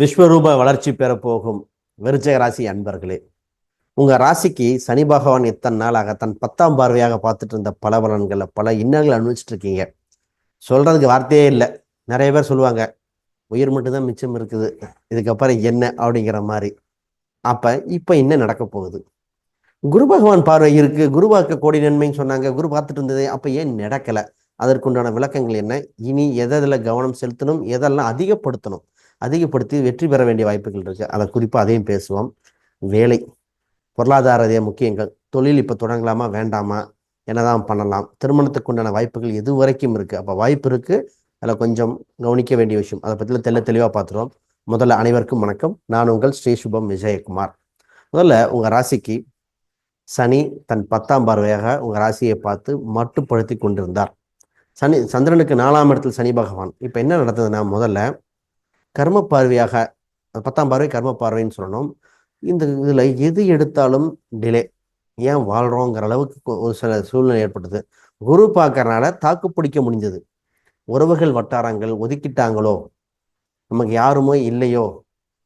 விஸ்வரூப வளர்ச்சி பெறப்போகும் விருச்சக ராசி அன்பர்களே உங்கள் ராசிக்கு சனி பகவான் இத்தனை நாளாக? தன் பத்தாம் பார்வையாக பார்த்துட்டு இருந்த பல பலன்களை பல இன்னல்கள் அனுபவிச்சுட்டு இருக்கீங்க. சொல்கிறதுக்கு வார்த்தையே இல்லை. நிறைய பேர் சொல்லுவாங்க உயிர் மட்டும்தான் மிச்சம் இருக்குது இதுக்கப்புறம் என்ன அப்படிங்கிற மாதிரி. அப்போ இப்போ என்ன நடக்க போகுது? குரு பகவான் பார்வை இருக்குது குரு பார்க்க கோடி நன்மைன்னு சொன்னாங்க. குரு பார்த்துட்டு இருந்தது அப்போ ஏன் நடக்கல? அதற்குண்டான விளக்கங்கள் என்ன? இனி எதில் கவனம் செலுத்தணும்? எதெல்லாம் அதிகப்படுத்தணும்? அதிகப்படுத்தி வெற்றி பெற வேண்டிய வாய்ப்புகள் இருக்குது அதை குறிப்பாக அதையும் பேசுவோம். வேலை பொருளாதார முக்கியங்கள். தொழில் இப்போ தொடங்கலாமா வேண்டாமா? என்னதான் பண்ணலாம். திருமணத்துக்கு உண்டான வாய்ப்புகள் எது வரைக்கும் இருக்குது அப்போ வாய்ப்பு இருக்குது அதில் கொஞ்சம் கவனிக்க வேண்டிய விஷயம். அதை பற்றில தெல்ல தெளிவாக பார்த்துருவோம் முதல்ல அனைவருக்கும் வணக்கம். நான் உங்கள் ஸ்ரீ சுபம் விஜயகுமார். முதல்ல உங்கள் ராசிக்கு சனி தன் பத்தாம் பார்வையாக உங்கள் ராசியை பார்த்து மட்டுப்படுத்தி கொண்டிருந்தார். சனி சந்திரனுக்கு நாலாம் இடத்தில் சனி பகவான். இப்போ என்ன நடந்ததுன்னா முதல்ல கர்ம பார்வையாக பத்தாம் பார்வை கர்ம பார்வைன்னு சொல்லணும். இந்த இதில் எது எடுத்தாலும் டிலே ஏன் வாழ்கிறோங்கிற அளவுக்கு ஒரு சில சூழ்நிலை ஏற்பட்டது. குரு பார்க்கறனால தாக்கு பிடிக்க முடிஞ்சது. உறவுகள் வட்டாரங்கள் ஒதுக்கிட்டாங்களோ? நமக்கு யாருமோ இல்லையோ?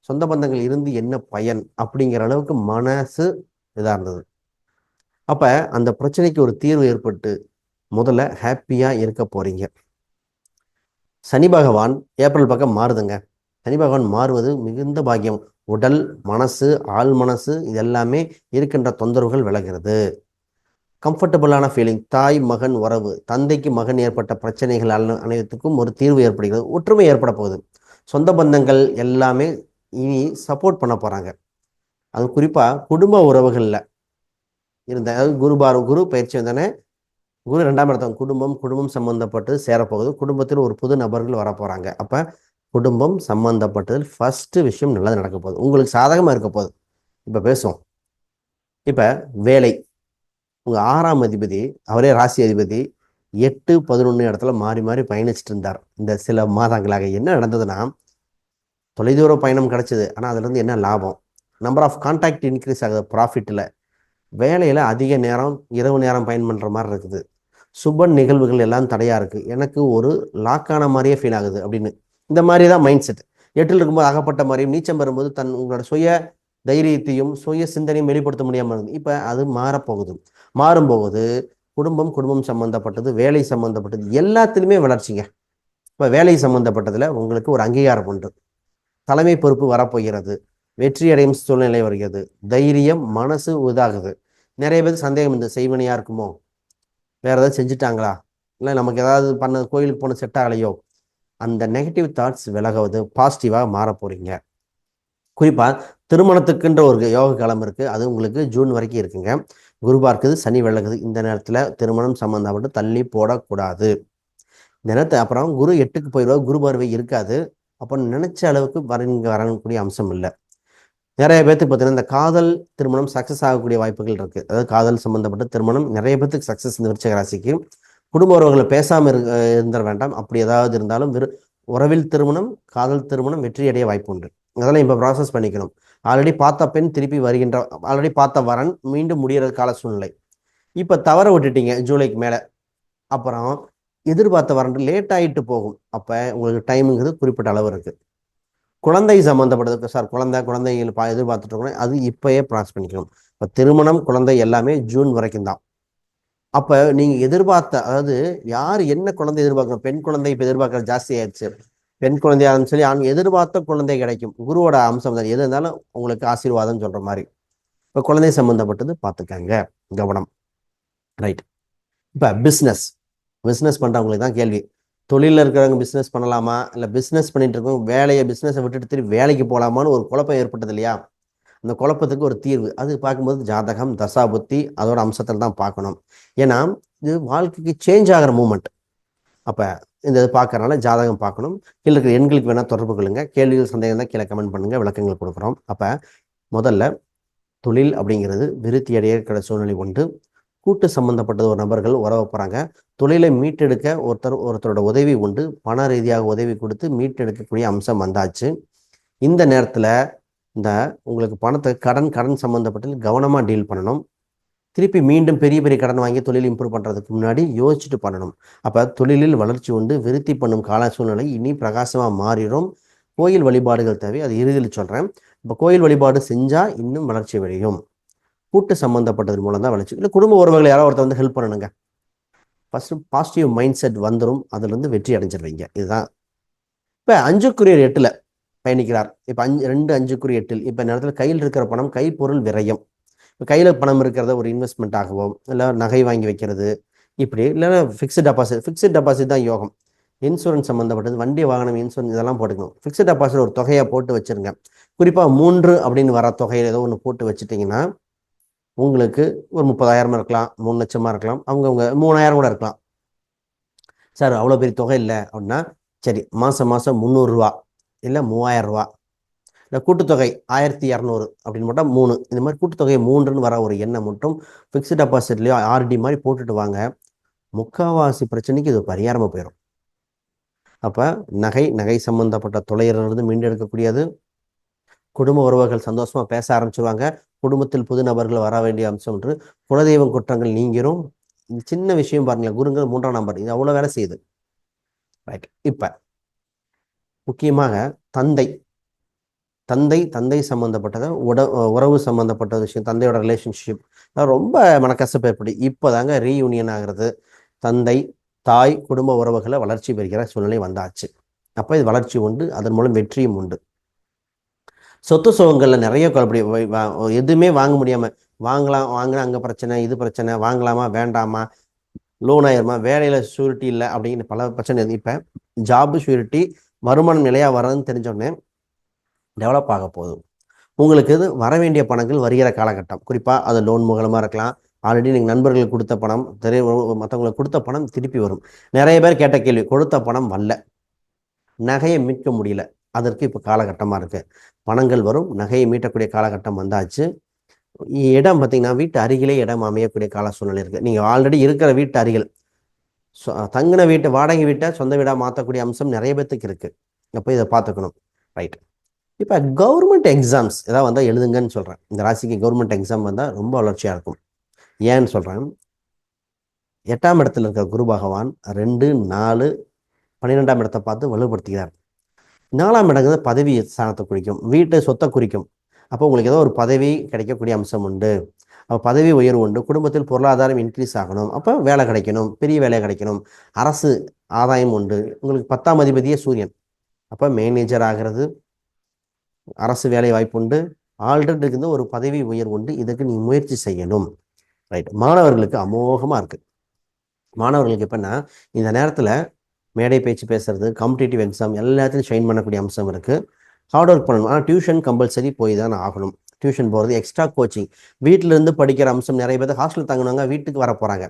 சொந்த பந்தங்கள் இருந்து என்ன பயன்? அப்படிங்கிற அளவுக்கு மனசு இதாக இருந்தது. அப்போ அந்த பிரச்சனைக்கு ஒரு தீர்வு ஏற்பட்டு முதல்ல ஹாப்பியாக இருக்க போகிறீங்க சனி பகவான் ஏப்ரல் பக்கம் மாறுதுங்க. சனி பகவான் மாறுவது மிகுந்த பாக்கியம். உடல் மனசு ஆள் மனசு இது எல்லாமே இருக்கின்ற தொந்தரவுகள் விலகிறது. கம்ஃபர்டபுளான ஃபீலிங் தாய் மகன் உறவு. தந்தைக்கு மகன் ஏற்பட்ட பிரச்சனைகள் அனைத்துக்கும் ஒரு தீர்வு ஏற்படுகிறது. ஒற்றுமை ஏற்பட போகுது. சொந்த பந்தங்கள் எல்லாமே இனி சப்போர்ட் பண்ண போகிறாங்க அது குறிப்பாக குடும்ப உறவுகளில் இருந்த அதாவது குரு பார் குரு பயிற்சி வந்தானே குரு ரெண்டாம் இடத்தம் குடும்பம் குடும்பம் சம்மந்தப்பட்டு சேரப்போகுது குடும்பத்தில் ஒரு புது நபர்கள் வரப்போகிறாங்க அப்போ குடும்பம் சம்பந்தப்பட்டதில் ஃபஸ்ட்டு விஷயம் நல்லது நடக்க போகுது. உங்களுக்கு சாதகமாக இருக்க போகுது. இப்போ பேசுவோம். இப்போ வேலை. உங்கள் ஆறாம் அதிபதி அவரே ராசி அதிபதி எட்டு பதினொன்று இடத்துல மாறி மாறி பயணிச்சுட்டு இருந்தார். இந்த சில மாதங்களாக என்ன நடந்ததுன்னா தொலைதூர பயணம் கிடைச்சது. ஆனால் அதுலேருந்து என்ன லாபம்? நம்பர் ஆஃப் கான்டாக்ட் இன்க்ரீஸ் ஆகுது ப்ராஃபிட்டில் வேலையில் அதிக நேரம் இரவு நேரம் பயன் பண்ணுற மாதிரி இருக்குது. சுப நிகழ்வுகள் எல்லாம் தடையாக இருக்குது எனக்கு ஒரு லாக்கான மாதிரியே ஃபீல் ஆகுது அப்படின்னு. இந்த மாதிரி தான் மைண்ட் செட் எட்டில் இருக்கும்போது அகப்பட்ட மாதிரியும் நீச்சம் வரும்போது தன் உங்களோட சுய தைரியத்தையும் சுய சிந்தனையும் வெளிப்படுத்த முடியாமல் இருந்தது இப்போ அது மாறப்போகுது. மாறும்போகுது குடும்பம் குடும்பம் சம்மந்தப்பட்டது வேலை சம்மந்தப்பட்டது எல்லாத்துலேயுமே வளர்ச்சிங்க. இப்போ வேலை சம்மந்தப்பட்டதில் உங்களுக்கு ஒரு அங்கீகாரம் உண்டு. தலைமை பொறுப்பு வரப்போகிறது. வெற்றி அடையும் சூழ்நிலை வருகிறது. தைரியம் மனசு இதாகுது நிறைய பேர் சந்தேகம் இந்த செய்வனையாக இருக்குமோ? வேறு ஏதாவது செஞ்சுட்டாங்களா? இல்லை நமக்கு ஏதாவது பண்ண கோயிலுக்கு போன செட் ஆகலையோ? அந்த நெகட்டிவ் தாட்ஸ் விலகுவது பாசிட்டிவாக மாற போகிறீங்க குறிப்பாக திருமணத்துக்குன்ற ஒரு யோக காலம் இருக்குது அது உங்களுக்கு ஜூன் வரைக்கும் இருக்குங்க. குரு பார்க்குது சனி விளக்குது இந்த நேரத்தில் திருமணம் சம்மந்தப்பட்டு தள்ளி போடக்கூடாது. இந்த நேரத்தை அப்புறம் குரு எட்டுக்கு போயிடுவா குரு பார்வை இருக்காது. அப்போ நினைச்ச அளவுக்கு வர வரக்கூடிய அம்சம் இல்லை. நிறைய பேர்த்துக்கு பார்த்தீங்கன்னா இந்த காதல் திருமணம் சக்ஸஸ் ஆகக்கூடிய வாய்ப்புகள் இருக்குது அதாவது காதல் சம்மந்தப்பட்ட திருமணம் நிறைய பேர்த்துக்கு சக்ஸஸ் இந்த விருச்சக ராசிக்கு. குடும்ப உறவுகளை பேசாமல் இரு இருந்துட வேண்டாம். அப்படி ஏதாவது இருந்தாலும் விரு உறவில் திருமணம் காதல் திருமணம் வெற்றி அடைய வாய்ப்பு உண்டு. அதெல்லாம் இப்போ ப்ராசஸ் பண்ணிக்கணும். ஆல்ரெடி பார்த்த பெண் திருப்பி வருகின்ற ஆல்ரெடி பார்த்த வரன் மீண்டும் முடிகிற கால சூழ்நிலை. இப்போ தவற விட்டுட்டீங்க ஜூலைக்கு மேலே. அப்புறம் எதிர்பார்த்த வரன் லேட் ஆகிட்டு போகும். அப்போ உங்களுக்கு டைமுங்கிறது குறிப்பிட்ட அளவு இருக்குது குழந்தை சம்மந்தப்பட்டது சார் குழந்தை குழந்தைகள் பா எதிர்பார்த்துட்டு இருக்கணும் அது இப்போயே ப்ராசஸ் பண்ணிக்கணும். இப்போ திருமணம் குழந்தை எல்லாமே ஜூன் வரைக்கும் தான். அப்போ நீங்கள் எதிர்பார்த்த அதாவது யார் என்ன குழந்தை எதிர்பார்க்கணும்? பெண் குழந்தை இப்போ எதிர்பார்க்கறது ஜாஸ்தி ஆயிடுச்சு. பெண் குழந்தையான்னு சொல்லி ஆண் எதிர்பார்த்த குழந்தை கிடைக்கும். குருவோட அம்சம் தான். எது இருந்தாலும் உங்களுக்கு ஆசீர்வாதம் சொல்கிற மாதிரி. இப்போ குழந்தை சம்மந்தப்பட்டது பார்த்துக்கங்க. கவனம். ரைட் இப்போ பிஸ்னஸ் பிஸ்னஸ் பண்ணுறவங்களுக்கு தான் கேள்வி. தொழிலில் இருக்கிறவங்க பிஸ்னஸ் பண்ணலாமா? இல்லை பிஸ்னஸ் பண்ணிட்டு இருக்கவங்க வேலையை பிஸ்னஸை விட்டுட்டு திரும்பி வேலைக்கு போகலாமான்னு ஒரு குழப்பம் ஏற்பட்டது இல்லையா? அந்த குழப்பத்துக்கு ஒரு தீர்வு. அது பார்க்கும்போது ஜாதகம் தசா புத்தி அதோட அம்சத்தில் தான் பார்க்கணும். ஏன்னா இது வாழ்க்கைக்கு சேஞ்ச் ஆகிற மூமெண்ட் அப்போ இந்த இது பார்க்கறனால ஜாதகம் பார்க்கணும். கீழே இருக்கிற எண்களுக்கு வேணால் தொடர்பு கொள்ளுங்க. கேள்விகள் சந்தேகம் தான் கீழே கமெண்ட் பண்ணுங்கள் விளக்கங்கள் கொடுக்குறோம். அப்போ முதல்ல தொழில் அப்படிங்கிறது விருத்தி அடைய சூழ்நிலை உண்டு. கூட்டு சம்பந்தப்பட்டது ஒரு நபர்கள் உறவ போகிறாங்க தொழிலை மீட்டெடுக்க ஒருத்தர் ஒருத்தரோட உதவி உண்டு. பண ரீதியாக உதவி கொடுத்து மீட்டெடுக்கக்கூடிய அம்சம் வந்தாச்சு. இந்த நேரத்தில் இந்த உங்களுக்கு பணத்தை கடன் கடன் சம்மந்தப்பட்டது கவனமாக டீல் பண்ணணும். திருப்பி மீண்டும் பெரிய பெரிய கடன் வாங்கி தொழில் இம்ப்ரூவ் பண்ணுறதுக்கு முன்னாடி யோசிச்சுட்டு பண்ணணும். அப்போ தொழிலில் வளர்ச்சி உண்டு விருத்தி பண்ணும் கால சூழ்நிலை இனி பிரகாசமாக மாறிடும். கோயில் வழிபாடுகள் தேவை அது இறுதியில் சொல்கிறேன் இப்போ கோயில் வழிபாடு செஞ்சால் இன்னும் வளர்ச்சி விளையும் கூட்டு சம்மந்தப்பட்டது மூலம் தான் வளர்ச்சி. இல்லை குடும்ப உறவுகள் யாராவது ஒருத்தர் வந்து ஹெல்ப் பண்ணணுங்க. ஃபஸ்ட்டு பாசிட்டிவ் மைண்ட் செட் வந்துடும் அதுலேருந்து வெற்றி அடைஞ்சிருவீங்க. இதுதான். இப்போ அஞ்சுக்குரிய எட்டில் பயணிக்கிறார். இப்போ அஞ்சு ரெண்டு அஞ்சுக்குரிய எட்டில் இப்போ நேரத்தில் கையில் இருக்கிற பணம் கைப்பொருள் விரயம். இப்போ கையில் பணம் இருக்கிறத ஒரு இன்வெஸ்ட்மெண்ட் ஆகவும் இல்லை நகை வாங்கி வைக்கிறது இப்படி இல்லைன்னா ஃபிக்ஸ்ட் டெபாசிட் ஃபிக்ஸட் டெபாசிட் தான் யோகம். இன்சூரன்ஸ் சம்மந்தப்பட்டது வண்டி வாகனம் இன்சூரன்ஸ் இதெல்லாம் போட்டுக்கணும். ஃபிக்ஸட் டெபாசிட் ஒரு தொகையை போட்டு வச்சுருங்க. குறிப்பாக மூன்று அப்படின்னு வர தொகையில் ஏதோ ஒன்று போட்டு வச்சுட்டிங்கன்னா உங்களுக்கு ஒரு முப்பதாயிரமாக இருக்கலாம் மூணு லட்சமாக இருக்கலாம் அவங்கவுங்க மூணாயிரம் கூட இருக்கலாம். சார் அவ்வளோ பெரிய தொகை இல்லை அப்படின்னா சரி மாதம் மாதம் முந்நூறுரூவா இல்லை மூவாயிரம் ரூபா. இல்லை கூட்டுத்தொகை ஆயிரத்தி இரநூறு அப்படின்னு மட்டும் மூணு. இந்த மாதிரி கூட்டுத்தொகை மூன்றுன்னு வர ஒரு எண்ணம் மட்டும் ஃபிக்ஸ்ட் டெபாசிட்லேயோ ஆர்டி மாதிரி போட்டுட்டு வாங்க. முக்காவாசி பிரச்சனைக்கு இது பரிகாரமாக போயிடும் அப்போ நகை நகை சம்பந்தப்பட்ட தொலையிலிருந்து மீண்டெடுக்கக்கூடியது. குடும்ப உறவுகள் சந்தோஷமாக பேச ஆரம்பிச்சுருவாங்க. குடும்பத்தில் புது நபர்கள் வர வேண்டிய அம்சம் என்று குலதெய்வம் குற்றங்கள் நீங்கிரும். சின்ன விஷயம் பாருங்களேன் குருங்கள் மூன்றாம் நம்பர் இது அவ்வளோ வேலை செய்யுது. ரைட் இப்போ முக்கியமாக தந்தை. தந்தை தந்தை சம்மந்தப்பட்டதை உட உறவு சம்மந்தப்பட்ட விஷயம் தந்தையோட ரிலேஷன்ஷிப் ரொம்ப மனக்கசப்பு ஏற்படி இப்போதாங்க ரீயூனியன் ஆகிறது. தந்தை தாய் குடும்ப உறவுகளை வளர்ச்சி பெறுகிற சூழ்நிலை வந்தாச்சு. அப்போ இது வளர்ச்சி உண்டு. அதன் மூலம் வெற்றியும் உண்டு. சொத்து சுகங்களில் நிறைய அப்படி எதுவுமே வாங்க முடியாமல் வாங்கலாம் வாங்கினா அங்கே பிரச்சனை இது பிரச்சனை வாங்கலாமா வேண்டாமா லோன் ஆயிருமா வேலையில் ஷூரிட்டி இல்லை அப்படின்னு பல பிரச்சனை இப்போ ஜாப் ஷூரிட்டி வருமானம் நிலையாக வரதுன்னு தெரிஞ்சோடனே டெவலப் ஆக போதும் உங்களுக்கு இது வர வேண்டிய பணங்கள் வருகிற காலகட்டம். குறிப்பாக அது லோன் மூலமாக இருக்கலாம். ஆல்ரெடி நீங்கள் நண்பர்களுக்கு கொடுத்த பணம் தெரிய மற்றவங்களுக்கு கொடுத்த பணம் திருப்பி வரும். நிறைய பேர் கேட்ட கேள்வி கொடுத்த பணம் வரல. நகையை மீட்க முடியல. அதற்கு இப்போ காலகட்டமாக இருக்குது பணங்கள் வரும் நகையை மீட்டக்கூடிய காலகட்டம் வந்தாச்சு. இடம் பார்த்தீங்கன்னா வீட்டு அருகிலே இடம் அமையக்கூடிய கால சூழ்நிலை இருக்குது நீங்கள் ஆல்ரெடி இருக்கிற வீட்டு அருகில் தங்கின வீட்டு வாடகை வீட்டை சொந்த வீடாக மாற்றக்கூடிய அம்சம் நிறைய பேத்துக்கு இருக்குது அப்போ இதை பார்த்துக்கணும். ரைட் இப்போ கவர்மெண்ட் எக்ஸாம்ஸ் ஏதாவது வந்தால் எழுதுங்கன்னு சொல்கிறேன் இந்த ராசிக்கு கவர்மெண்ட் எக்ஸாம் வந்தால் ரொம்ப வளர்ச்சியாக இருக்கும். ஏன்னு சொல்கிறேன் எட்டாம் இடத்துல இருக்கிற குரு பகவான் ரெண்டு நாலு பன்னிரெண்டாம் இடத்தை பார்த்து வலுப்படுத்துகிறார் நாலாம் இடங்கிறது பதவி ஸ்தானத்தை குறிக்கும். வீட்டு சொத்தை குறிக்கும். அப்போ உங்களுக்கு ஏதோ ஒரு பதவி கிடைக்கக்கூடிய அம்சம் உண்டு. அப்போ பதவி உயர்வு உண்டு குடும்பத்தில் பொருளாதாரம் இன்க்ரீஸ் ஆகணும் அப்போ வேலை கிடைக்கணும் பெரிய வேலை கிடைக்கணும் அரசு ஆதாயம் உண்டு. உங்களுக்கு பத்தாம் அதிபதியே சூரியன். அப்போ மேனேஜர் ஆகிறது அரசு வேலை வாய்ப்பு உண்டு ஆல்ரெடி இருக்குது ஒரு பதவி உயர்வு உண்டு இதுக்கு நீ முயற்சி செய்யணும். ரைட் மாணவர்களுக்கு அமோகமாக இருக்குது மாணவர்களுக்கு எப்படின்னா இந்த நேரத்தில் மேடை பேச்சு பேசுறது காம்படிட்டிவ் எக்ஸாம் எல்லாத்தையும் ஷைன் பண்ணக்கூடிய அம்சம் இருக்குது ஹார்ட் ஒர்க் பண்ணணும். ஆனால் டியூஷன் கம்பல்சரி போய் தான் ஆகணும். டியூஷன் போகிறது எக்ஸ்ட்ரா கோச்சிங் வீட்டிலேருந்து படிக்கிற அம்சம் நிறைய பேர் ஹாஸ்டல் தங்கினவங்க வீட்டுக்கு வர போகிறாங்க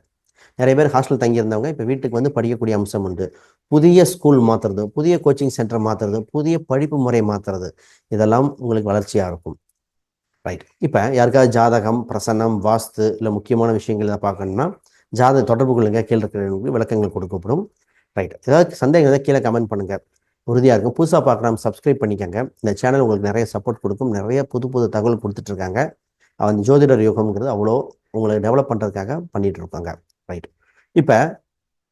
நிறைய பேர் ஹாஸ்டல் தங்கியிருந்தவங்க இப்போ வீட்டுக்கு வந்து படிக்கக்கூடிய அம்சம் உண்டு. புதிய ஸ்கூல் மாற்றுறது புதிய கோச்சிங் சென்டர் மாற்றுறது புதிய படிப்பு முறை மாற்றுறது இதெல்லாம் உங்களுக்கு வளர்ச்சியாக இருக்கும். ரைட் இப்போ யாருக்காவது ஜாதகம் பிரசன்னம் வாஸ்து இல்லை முக்கியமான விஷயங்கள் எதாவது பார்க்கணும்னா ஜாதக தொடர்பு கொள்ளுங்க. கீழே இருக்கிறவங்களுக்கு விளக்கங்கள் கொடுக்கப்படும். ரைட் ஏதாவது சந்தேகம் ஏதாவது கீழே கமெண்ட் பண்ணுங்கள் உறுதியாக இருக்கும். புதுசாக பார்க்குறோம் சப்ஸ்கிரைப் பண்ணிக்கோங்க. இந்த சேனல் உங்களுக்கு நிறைய சப்போர்ட் கொடுக்கும். நிறைய புது புது தகவல் கொடுத்துட்ருக்காங்க. அந்த ஜோதிடர் யோகம்ங்கிறது அவ்வளோ உங்களை டெவலப் பண்ணுறதுக்காக பண்ணிகிட்ருக்காங்க ரைட் இப்போ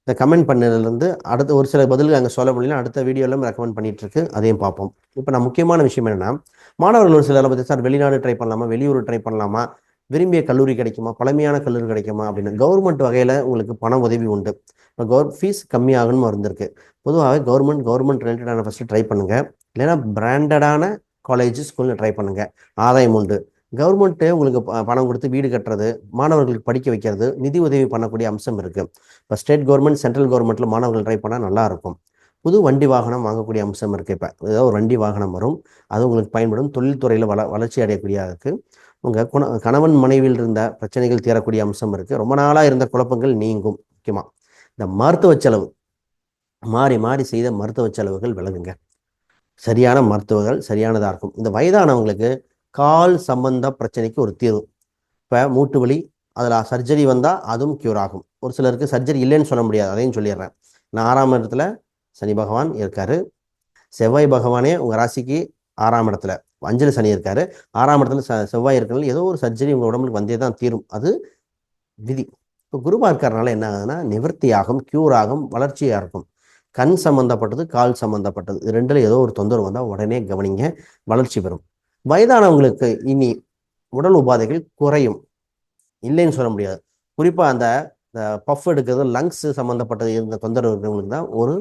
இந்த கமெண்ட் பண்ணதுலேருந்து அடுத்த ஒரு சில பதில்கள் அங்கே சொல்ல முடியல. அடுத்த வீடியோவில் ரெக்கமெண்ட் பண்ணிட்டு இருக்கு அதையும் பார்ப்போம். இப்போ நான் முக்கியமான விஷயம் என்னென்னா மாணவர்கள் ஒரு சிலர் பற்றி சார் வெளிநாடு ட்ரை பண்ணலாமா? வெளியூர் ட்ரை பண்ணலாமா? விரும்பிய கல்லூரி கிடைக்குமா? பழமையான கல்லூரி கிடைக்குமா? அப்படின்னு. கவர்மெண்ட் வகையில் உங்களுக்கு பண உதவி உண்டு. இப்போ கவர் ஃபீஸ் கம்மியாகணும் இருந்திருக்கு பொதுவாகவே கவர்மெண்ட் கவர்மெண்ட் ரிலேட்டடான ஃபஸ்ட்டு ட்ரை பண்ணுங்கள் இல்லைன்னா பிராண்டடான காலேஜ் ஸ்கூலில் ட்ரை பண்ணுங்கள் ஆதாயம் உண்டு கவர்மெண்ட்டு உங்களுக்கு பணம் கொடுத்து வீடு கட்டுறது மாணவர்களுக்கு படிக்க வைக்கிறது நிதி உதவி பண்ணக்கூடிய அம்சம் இருக்குது இப்போ ஸ்டேட் கவர்மெண்ட் சென்ட்ரல் கவர்மெண்ட்டில் மாணவர்கள் ட்ரை பண்ணால் நல்லாயிருக்கும் புது வண்டி வாகனம் வாங்கக்கூடிய அம்சம் இருக்குது இப்போ. ஏதோ ஒரு வண்டி வாகனம் வரும். அது உங்களுக்கு பயன்படும். தொழில்துறையில் வள வளர்ச்சி அடையக்கூடியதாக இருக்குது உங்கள் குண கணவன் மனைவியில் இருந்த பிரச்சனைகள் தீரக்கூடிய அம்சம் இருக்குது ரொம்ப நாளாக இருந்த குழப்பங்கள் நீங்கும். முக்கியமாக இந்த மருத்துவ செலவு. மாறி மாறி செய்த மருத்துவ செலவுகள் விலகுங்க. சரியான மருத்துவர்கள் சரியானதாக இருக்கும். இந்த வயதானவங்களுக்கு கால் சம்பந்த பிரச்சனைக்கு ஒரு தீர்வு. இப்போ மூட்டு வலி அதில் சர்ஜரி வந்தால் அதுவும் க்யூர் ஆகும். ஒரு சிலருக்கு சர்ஜரி இல்லைன்னு சொல்ல முடியாது. அதையும் சொல்லிடுறேன். நான் ஆறாம் இடத்துல சனி பகவான் இருக்காரு. செவ்வாய் பகவானே உங்கள் ராசிக்கு ஆறாம் இடத்துல. அஞ்சலி சனி இருக்காரு. ஆறாம் இடத்துல செவ்வாய் இருக்கிறனால ஏதோ ஒரு சர்ஜரி உங்கள் உடம்புக்கு வந்தே தான் தீரும். அது விதி. இப்போ குருவாக இருக்கிறனால என்ன ஆகுதுன்னா நிவர்த்தி ஆகும் க்யூர் ஆகும் வளர்ச்சியாக இருக்கும் கண் சம்மந்தப்பட்டது கால் சம்மந்தப்பட்டது இது ஏதோ ஒரு தொந்தரவு வந்தால் உடனே கவனிங்க வளர்ச்சி பெறும். வயதானவங்களுக்கு இனி உடல் உபாதைகள் குறையும். இல்லைன்னு சொல்ல முடியாது. குறிப்பாக அந்த பஃப் எடுக்கிறது லங்ஸ் சம்மந்தப்பட்டது இருந்த தொந்தரவு இருக்கிறவங்களுக்கு தான் ஒரு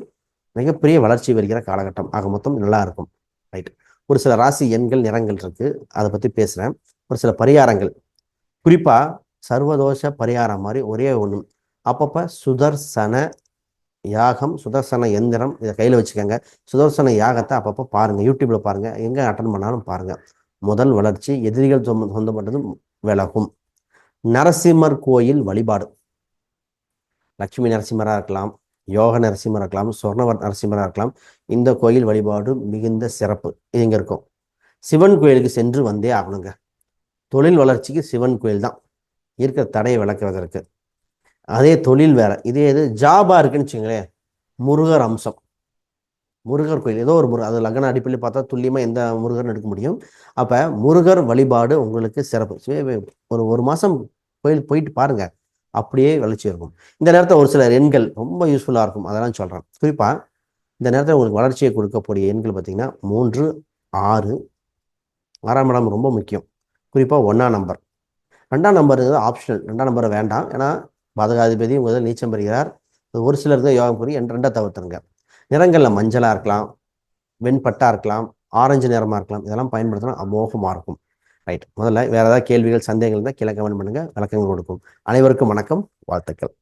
மிகப்பெரிய வளர்ச்சி வருகிற காலகட்டம். ஆக மொத்தம் நல்லா இருக்கும். ரைட். ஒரு சில ராசி எண்கள் நிறங்கள் இருக்குது அதை பற்றி பேசுகிறேன் ஒரு சில பரிகாரங்கள். குறிப்பாக சர்வதோஷ பரிகாரம் மாதிரி ஒரே ஒன்று அப்பப்போ சுதர்சன யாகம் சுதர்சன எந்திரம் இதை கையில் வச்சுக்கோங்க. சுதர்சன யாகத்தை அப்பப்போ பாருங்கள் யூடியூப்பில் பாருங்கள் எங்கே அட்டன் பண்ணாலும் பாருங்கள் முதல் வளர்ச்சி எதிரிகள் சொந்த சொந்தப்பட்டதும் விலகும். நரசிம்மர் கோயில் வழிபாடு. லட்சுமி நரசிம்மராக இருக்கலாம் யோக நரசிம்மராக இருக்கலாம் சொர்ணவர் நரசிம்மராக இருக்கலாம். இந்த கோயில் வழிபாடு மிகுந்த சிறப்பு. இது இங்கே இருக்கும்? சிவன் கோயிலுக்கு சென்று வந்தே ஆகணுங்க. தொழில் வளர்ச்சிக்கு சிவன் கோயில் தான் இருக்கிற தடையை விளக்குவதற்கு அதே தொழில் வேறு. இதே இது ஜாபா இருக்குன்னு வச்சுங்களேன். முருகர் அம்சம். முருகர் கோயில். ஏதோ ஒரு முருகர். அது லக்ன அடிப்படையில் பார்த்தா துல்லியமாக எந்த முருகர்னு எடுக்க முடியும். அப்போ முருகர் வழிபாடு உங்களுக்கு சிறப்பு. ஒரு ஒரு மாதம் கோயில் போயிட்டு பாருங்கள் அப்படியே வளர்ச்சி இருக்கும். இந்த நேரத்தில் ஒரு சில எண்கள் ரொம்ப யூஸ்ஃபுல்லாக இருக்கும். அதெல்லாம் சொல்கிறேன் குறிப்பாக இந்த நேரத்தில் உங்களுக்கு வளர்ச்சியை கொடுக்கக்கூடிய எண்கள் பார்த்திங்கன்னா மூன்று ஆறு. ஆறாம் இடம் ரொம்ப முக்கியம். குறிப்பாக ஒன்றாம் நம்பர். ரெண்டாம் நம்பர் ஆப்ஷனல் ரெண்டாம் நம்பர் வேண்டாம். ஏன்னா பாதகாதிபதி முதல் நீச்சம் பெறுகிறார். ஒரு சிலருக்கு யோகம் புரி ரெண்டை தவிர்த்துருங்க. நிறங்களில் மஞ்சளாக இருக்கலாம். வெண்பட்டா இருக்கலாம். ஆரஞ்சு நிறமாக இருக்கலாம். இதெல்லாம் பயன்படுத்தினா அமோகமாக இருக்கும். ரைட் முதல்ல வேறு ஏதாவது கேள்விகள் சந்தேகங்கள் இருந்தால் கீழே கமெண்ட் பண்ணுங்கள் விளக்கங்கள் கொடுக்கும். அனைவருக்கும் வணக்கம். வாழ்த்துக்கள்.